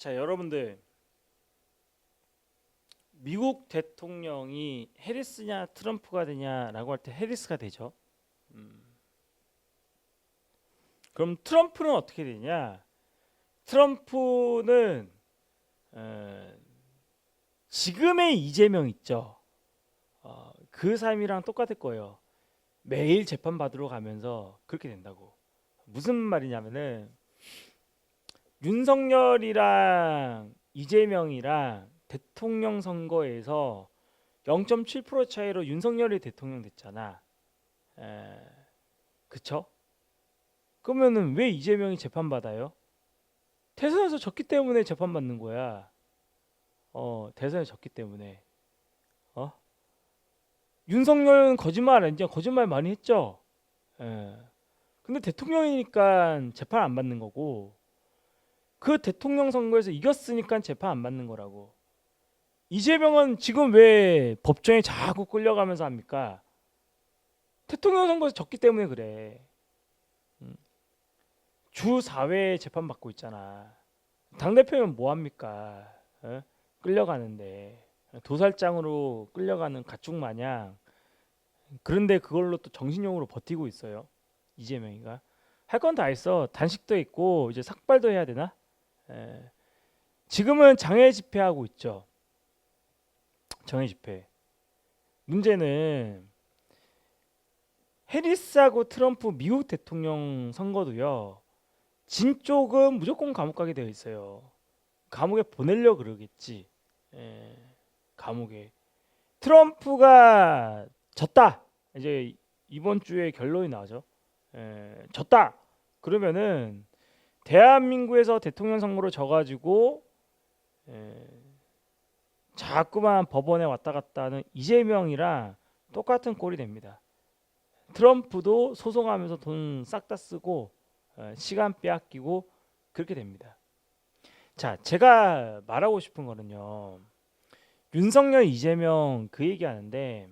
자, 여러분들 미국 대통령이 해리스냐 트럼프가 되냐라고 할 때 해리스가 되죠. 음. 그럼 트럼프는 어떻게 되냐? 트럼프는 어, 지금의 이재명 있죠. 어, 그 삶이랑 똑같을 거예요. 매일 재판 받으러 가면서 그렇게 된다고. 무슨 말이냐면은 윤석열이랑 이재명이랑 대통령 선거에서 0.7% 차이로 윤석열이 대통령 됐잖아. 에, 그쵸? 그러면은 왜 이재명이 재판 받아요? 대선에서 졌기 때문에 재판 받는 거야. 어, 대선에 졌기 때문에. 어? 윤석열은 거짓말 아니죠? 거짓말 많이 했죠. 예. 근데 대통령이니까 재판 안 받는 거고 그 대통령 선거에서 이겼으니까 재판 안 받는 거라고. 이재명은 지금 왜 법정에 자꾸 끌려가면서 합니까? 대통령 선거에서 졌기 때문에 그래. 음. 주 4회 재판 받고 있잖아. 당 대표면 뭐 합니까? 어? 끌려가는데 도살장으로 끌려가는 가축 마냥 그런데 그걸로 또 정신용으로 버티고 있어요. 이재명이가 할 건 다 했어. 단식도 있고 이제 삭발도 해야 되나? 에. 지금은 장애 집회하고 있죠. 장애 집회. 문제는 해리스하고 트럼프 미국 대통령 선거도요. 진 쪽은 무조건 감옥 가게 되어 있어요. 감옥에 보내려 그러겠지. 에, 감옥에. 트럼프가 졌다. 이제 이번 주에 결론이 나죠. 에, 졌다. 그러면은 대한민국에서 대통령 선거로 져가지고 에, 자꾸만 법원에 왔다 갔다 하는 이재명이랑 똑같은 꼴이 됩니다. 트럼프도 소송하면서 돈 싹 다 쓰고 어, 시간 빼앗기고 그렇게 됩니다. 자, 제가 말하고 싶은 거는요. 윤석열, 이재명 그 얘기하는데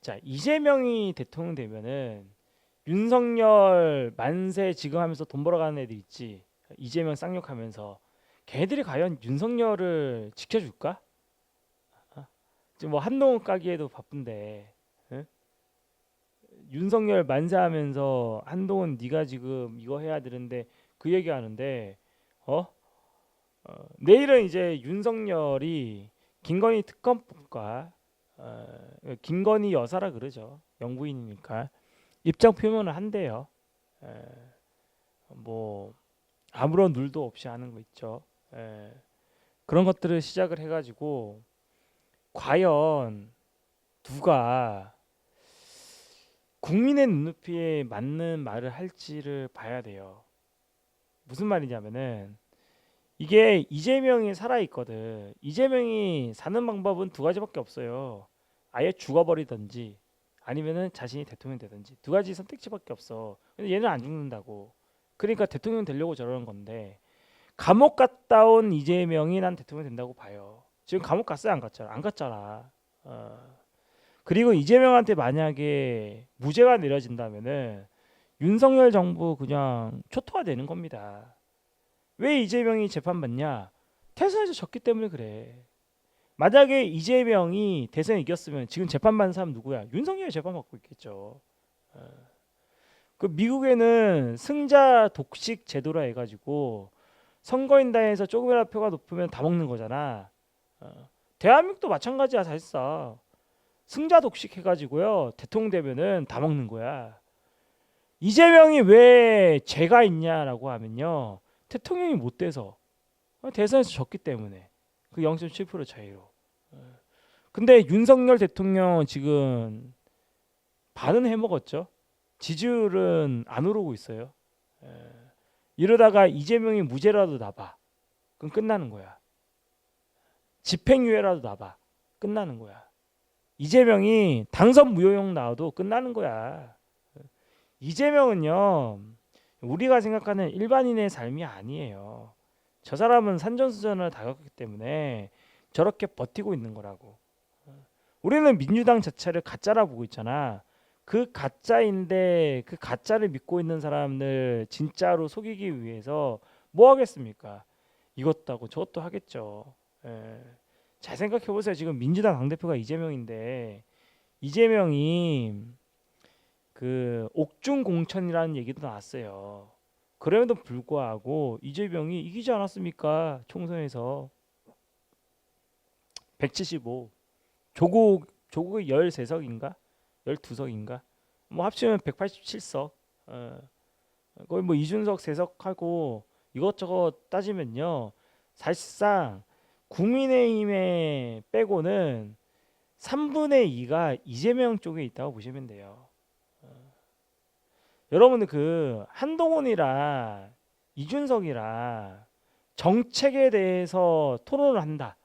자, 이재명이 대통령 되면은 윤석열 만세 지금 하면서 돈 벌어가는 애들 있지. 이재명 쌍욕하면서 걔들이 과연 윤석열을 지켜줄까? 아, 지금 뭐 한동훈 까기에도 바쁜데 응? 윤석열 만세하면서 한동훈 네가 지금 이거 해야 되는데 그 얘기하는데 어? 어 내일은 이제 윤석열이 김건희 특검법과 어, 김건희 여사라 그러죠 영부인이니까 입장 표명을 한대요. 에, 뭐 아무런 눌도 없이 하는 거 있죠. 에, 그런 것들을 시작을 해가지고 과연 누가 국민의 눈높이에 맞는 말을 할지를 봐야 돼요. 무슨 말이냐면은 이게 이재명이 살아 있거든. 이재명이 사는 방법은 두 가지밖에 없어요. 아예 죽어버리든지 아니면은 자신이 대통령 되든지 두 가지 선택지밖에 없어. 근데 얘는 안 죽는다고. 그러니까 대통령 되려고 저러는 건데 감옥 갔다 온 이재명이 난 대통령 된다고 봐요. 지금 감옥 갔어요, 안 갔잖아. 안 갔잖아. 어. 그리고 이재명한테 만약에 무죄가 내려진다면은 윤석열 정부 그냥 초토화 되는 겁니다. 왜 이재명이 재판 받냐? 대선에서 졌기 때문에 그래. 만약에 이재명이 대선 이겼으면 지금 재판받는 사람 누구야? 윤석열이 재판받고 있겠죠. 어. 그 미국에는 승자 독식 제도라 해가지고 선거인단에서 조금이라도 표가 높으면 다 먹는 거잖아. 어. 대한민국도 마찬가지야 사실상. 승자 독식 해가지고요 대통령 되면은 다 먹는 거야. 이재명이 왜 죄가 있냐라고 하면요 대통령이 못 돼서 어, 대선에서 졌기 때문에. 그 0.7% 차이로. 근데 윤석열 대통령은 지금 반은 해먹었죠. 지지율은 안 오르고 있어요. 이러다가 이재명이 무죄라도 나봐. 그럼 끝나는 거야. 집행유예라도 나봐. 끝나는 거야. 이재명이 당선 무효용 나와도 끝나는 거야. 이재명은요, 우리가 생각하는 일반인의 삶이 아니에요. 저 사람은 산전수전을 다 겪었기 때문에 저렇게 버티고 있는 거라고. 우리는 민주당 자체를 가짜라 보고 있잖아. 그 가짜인데 그 가짜를 믿고 있는 사람들 진짜로 속이기 위해서 뭐 하겠습니까? 이것도 하고 저것도 하겠죠. 예. 잘 생각해 보세요. 지금 민주당 당 대표가 이재명인데 이재명이 그 옥중 공천이라는 얘기도 나왔어요. 그럼에도 불구하고 이재명이 이기지 않았습니까? 총선에서 175 조국 조국이 13석인가? 12석인가? 뭐 합치면 187석. 어. 거의 뭐 이준석 세석하고 이것저것 따지면요. 사실상 국민의힘에 빼고는 3분의 2가 이재명 쪽에 있다고 보시면 돼요. 어. 여러분들 그 한동훈이랑 이준석이랑 정책에 대해서 토론을 한다.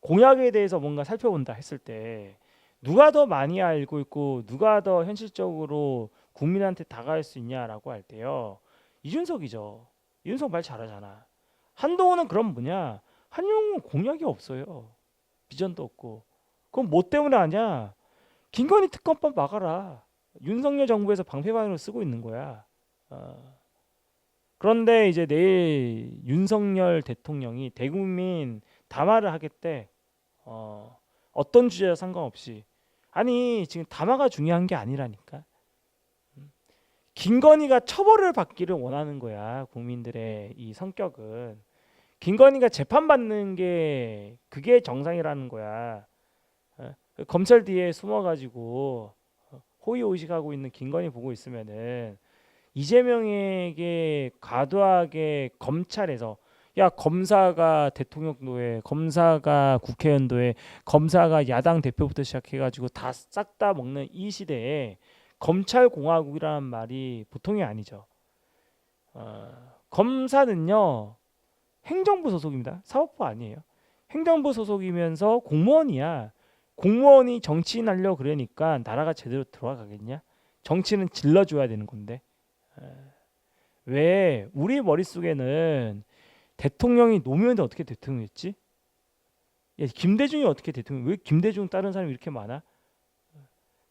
공약에 대해서 뭔가 살펴본다 했을 때 누가 더 많이 알고 있고 누가 더 현실적으로 국민한테 다가갈 수 있냐라고 할 때요. 이준석이죠. 이준석 말 잘하잖아. 한동훈은 그럼 뭐냐? 한용은 공약이 없어요. 비전도 없고. 그럼 뭐 때문에 하냐? 김건희 특검법 막아라. 윤석열 정부에서 방패방으로 쓰고 있는 거야. 어. 그런데 이제 내일 윤석열 대통령이 대국민 담화를 하겠대. 어, 어떤 주제와 상관없이. 아니 지금 담화가 중요한 게 아니라니까. 음. 김건희가 처벌을 받기를 원하는 거야 국민들의 이 성격은 김건희가 재판받는 게 그게 정상이라는 거야 어? 검찰 뒤에 숨어가지고 어, 호의호식하고 있는 김건희 보고 있으면은 이재명에게 과도하게 검찰에서 야 검사가 대통령도 해 검사가 국회의원도 해 검사가 야당 대표부터 시작해가지고 다 싹 다 먹는 이 시대에 검찰 공화국이라는 말이 보통이 아니죠. 어, 검사는요 행정부 소속입니다. 사법부 아니에요. 행정부 소속이면서 공무원이야. 공무원이 정치인 하려 그러니까 나라가 제대로 돌아가겠냐? 정치는 질러줘야 되는 건데 어, 왜 우리 머릿속에는 대통령이 노무현이 어떻게 대통령했지? 야, 김대중이 어떻게 대통령? 왜 김대중 다른 사람이 이렇게 많아?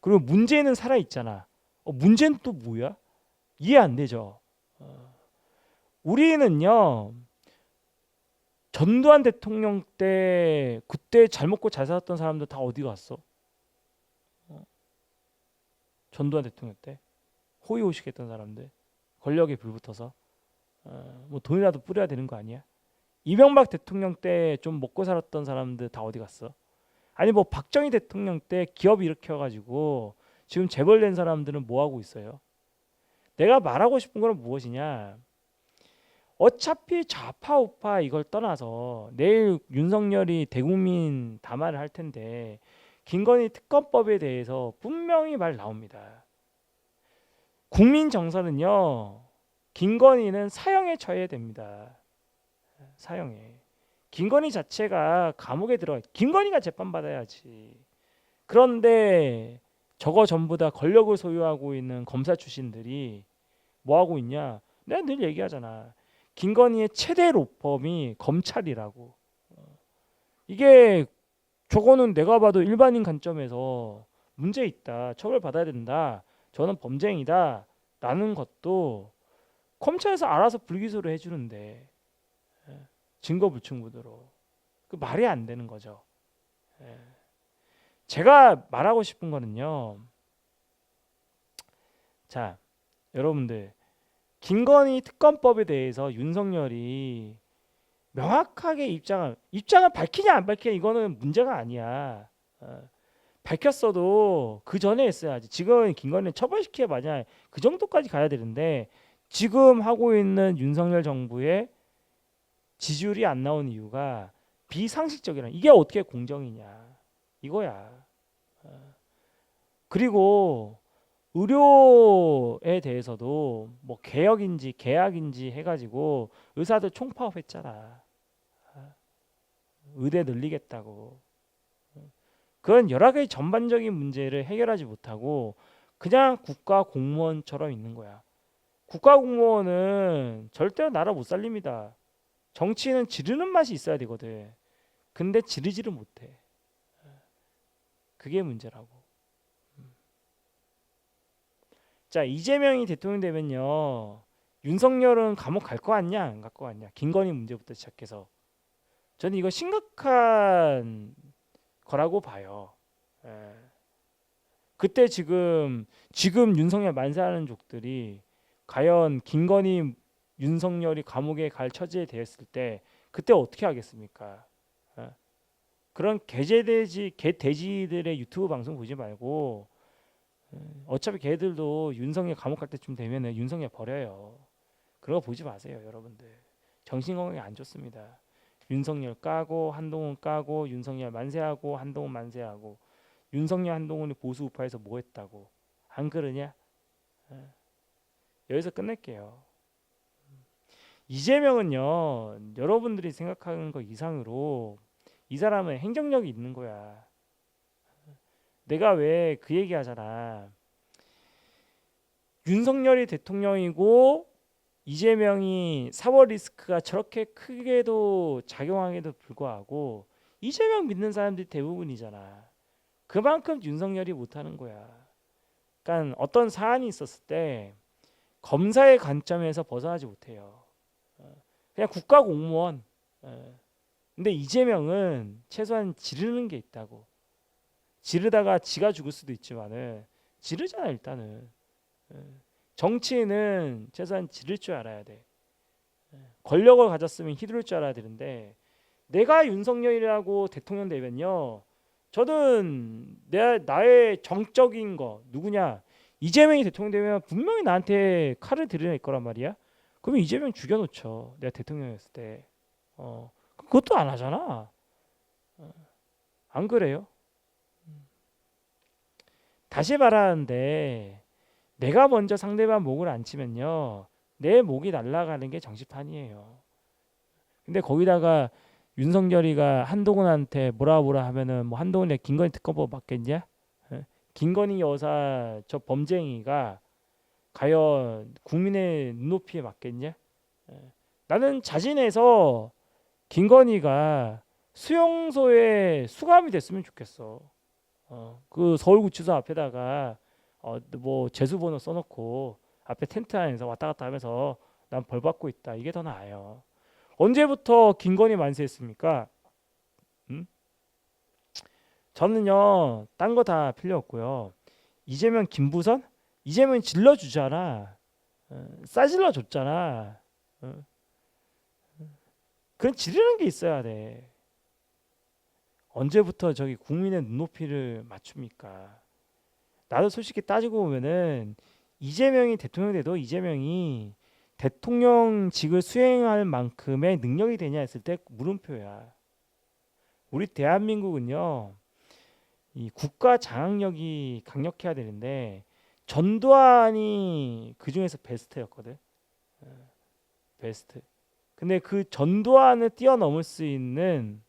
그리고 문재인은 살아 있잖아. 어, 문재인 또 뭐야? 이해 안 되죠. 어, 우리는요 전두환 대통령 때 그때 잘 먹고 잘 살았던 사람들 다 어디 갔어? 어? 전두환 대통령 때 호의호식했던 사람들 권력에 불붙어서 어, 뭐 돈이라도 뿌려야 되는 거 아니야? 이명박 대통령 때 좀 먹고 살았던 사람들 다 어디 갔어? 아니 뭐 박정희 대통령 때 기업 일으켜가지고 지금 재벌 된 사람들은 뭐 하고 있어요? 내가 말하고 싶은 건 무엇이냐? 어차피 좌파 우파 이걸 떠나서 내일 윤석열이 대국민 담화를 할 텐데 김건희 특검법에 대해서 분명히 말 나옵니다. 국민 정서는요. 김건희는 사형에 처해야 됩니다. 사형에. 김건희 자체가 감옥에 들어. 김건희가 재판 받아야지. 그런데 저거 전부 다 권력을 소유하고 있는 검사 출신들이 뭐 하고 있냐? 내가 늘 얘기하잖아. 김건희의 최대 로펌이 검찰이라고. 이게 저거는 내가 봐도 일반인 관점에서 문제 있다. 처벌 받아야 된다. 저는 범죄행위다. 라는 것도 검찰에서 알아서 불기소를 해주는데 예, 증거 불충분으로 그 말이 안 되는 거죠. 예. 제가 말하고 싶은 거는요. 자, 여러분들 김건희 특검법에 대해서 윤석열이 명확하게 입장을 입장을 밝히냐 안 밝히냐 이거는 문제가 아니야. 어, 밝혔어도 그 전에 했어야지. 지금 김건희 처벌시켜 봐냐 그 정도까지 가야 되는데 지금 하고 있는 윤석열 정부의 지지율이 안 나온 이유가 비상식적이라 이게 어떻게 공정이냐 이거야. 어. 그리고 의료에 대해서도 뭐 개혁인지 계약인지 해가지고 의사들 총파업했잖아. 어. 의대 늘리겠다고. 그런 여러 가지 전반적인 문제를 해결하지 못하고 그냥 국가 공무원처럼 있는 거야. 국가 공무원은 절대로 나라 못 살립니다. 정치인은 지르는 맛이 있어야 되거든. 근데 지르지를 못해. 그게 문제라고. 자 이재명이 대통령 되면요 윤석열은 감옥 갈거 같냐 안 갈거 같냐 김건희 문제부터 시작해서 저는 이거 심각한 거라고 봐요. 예. 그때 지금 지금 윤석열 만세하는 족들이 과연 김건희 윤석열이 감옥에 갈 처지에 되었을 때 그때 어떻게 하겠습니까? 예. 그런 개제돼지 개돼지들의 유튜브 방송 보지 말고 예, 어차피 걔들도 윤석열 감옥 갈 때쯤 되면은 윤석열 버려요. 거 보지 마세요, 여러분들. 정신 건강에 안 좋습니다. 윤석열 까고 한동훈 까고 윤석열 만세하고 한동훈 만세하고 윤석열 한동훈이 보수 우파에서 뭐 했다고 안 그러냐? 예. 여기서 끝낼게요. 이재명은요 여러분들이 생각하는 것 이상으로 이 사람은 행정력이 있는 거야. 내가 왜 그 얘기 하잖아. 윤석열이 대통령이고 이재명이 사법 리스크가 저렇게 크게도 작용하게도 불구하고 이재명 믿는 사람들이 대부분이잖아. 그만큼 윤석열이 못하는 거야. 그러니까 어떤 사안이 있었을 때 검사의 관점에서 벗어나지 못해요. 어, 그냥 국가 공무원. 어. 근데 이재명은 최소한 지르는 게 있다고. 지르다가 지가 죽을 수도 있지만은 지르잖아 일단은. 어. 정치인은 최소한 지를 줄 알아야 돼. 권력을 가졌으면 휘두를 줄 알아야 되는데 내가 윤석열이라고 대통령 되면요. 저는 내 나의 정적인 거 누구냐 이재명이 대통령 되면 분명히 나한테 칼을 들이낼 거란 말이야. 그러면 이재명 죽여놓죠. 내가 대통령이었을 때. 어 그것도 안 하잖아. 어, 안 그래요? 다시 말하는데 내가 먼저 상대방 목을 안 치면요 내 목이 날아가는 게 정치판이에요. 근데 거기다가 윤석열이가 한동훈한테 뭐라 뭐라 하면은 뭐 한동훈이 김건희 특검법 맞겠냐? 예? 김건희 여사 저 범죄행위가 과연 국민의 눈높이에 맞겠냐? 예. 나는 자진해서 김건희가 수용소에 수감이 됐으면 좋겠어. 어, 그 서울구치소 앞에다가 어, 뭐 재수번호 써놓고 앞에 텐트 안에서 왔다 갔다 하면서 난 벌 받고 있다. 이게 더 나아요. 언제부터 김건희 만세했습니까? 음? 저는요, 딴 거 다 필요 없고요. 이재명, 김부선, 이재명 질러주잖아. 어, 싸질러 줬잖아. 어. 그런 지르는 게 있어야 돼. 언제부터 저기 국민의 눈높이를 맞춥니까? 나도 솔직히 따지고 보면은 이재명이 대통령 돼도 이재명이 대통령직을 수행할 만큼의 능력이 되냐 했을 때 물음표야. 우리 대한민국은요. 이 국가 장악력이 강력해야 되는데 전두환이 그 중에서 베스트였거든. 어, 베스트. 근데 그 전두환을 뛰어넘을 수 있는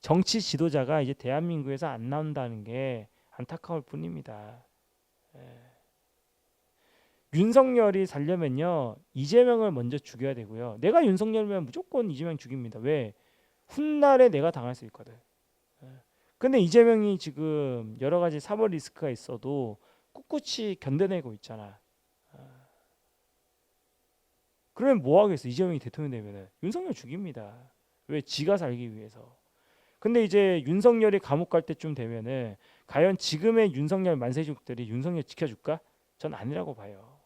정치 지도자가 이제 대한민국에서 안 나온다는 게 안타까울 뿐입니다. 예. 윤석열이 살려면요 이재명을 먼저 죽여야 되고요. 내가 윤석열이면 무조건 이재명 죽입니다. 왜? 훗날에 내가 당할 수 있거든. 예. 근데 이재명이 지금 여러 가지 사법 리스크가 있어도 꿋꿋이 견뎌내고 있잖아. 어. 그러면 뭐 하겠어? 이재명이 대통령 되면은 윤석열 죽입니다. 왜? 지가 살기 위해서. 근데 이제 윤석열이 감옥 갈 때쯤 되면은 과연 지금의 윤석열 만세족들이 윤석열 지켜줄까? 전 아니라고 봐요.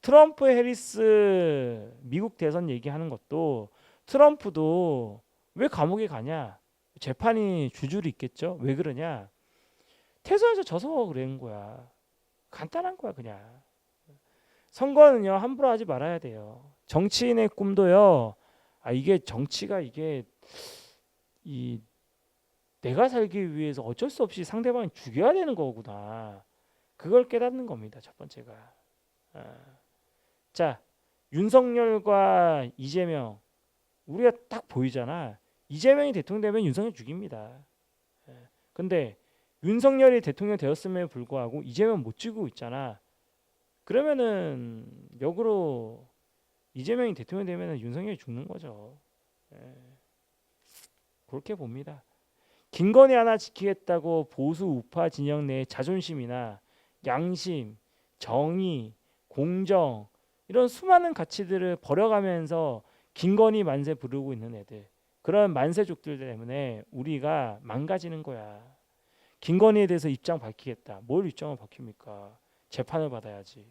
트럼프 해리스 미국 대선 얘기하는 것도 트럼프도 왜 감옥에 가냐? 재판이 줄줄이 있겠죠. 왜 그러냐? 태선에서 져서 그런 거야. 간단한 거야 그냥. 선거는요 함부로 하지 말아야 돼요. 정치인의 꿈도요. 아 이게 정치가 이게 이 내가 살기 위해서 어쩔 수 없이 상대방을 죽여야 되는 거구나. 그걸 깨닫는 겁니다. 첫 번째가. 아. 자, 윤석열과 이재명 우리가 딱 보이잖아. 이재명이 대통령 되면 윤석열 죽입니다. 예. 근데 윤석열이 대통령 되었음에 불구하고 이재명 못 찍고 있잖아. 그러면은 역으로 이재명이 대통령 되면 윤석열이 죽는 거죠. 예. 그렇게 봅니다. 김건희 하나 지키겠다고 보수 우파 진영 내의 자존심이나 양심, 정의, 공정 이런 수많은 가치들을 버려가면서 김건희 만세 부르고 있는 애들 그런 만세족들 때문에 우리가 망가지는 거야. 김건희에 대해서 입장 밝히겠다. 뭘 입장을 밝힙니까? 재판을 받아야지.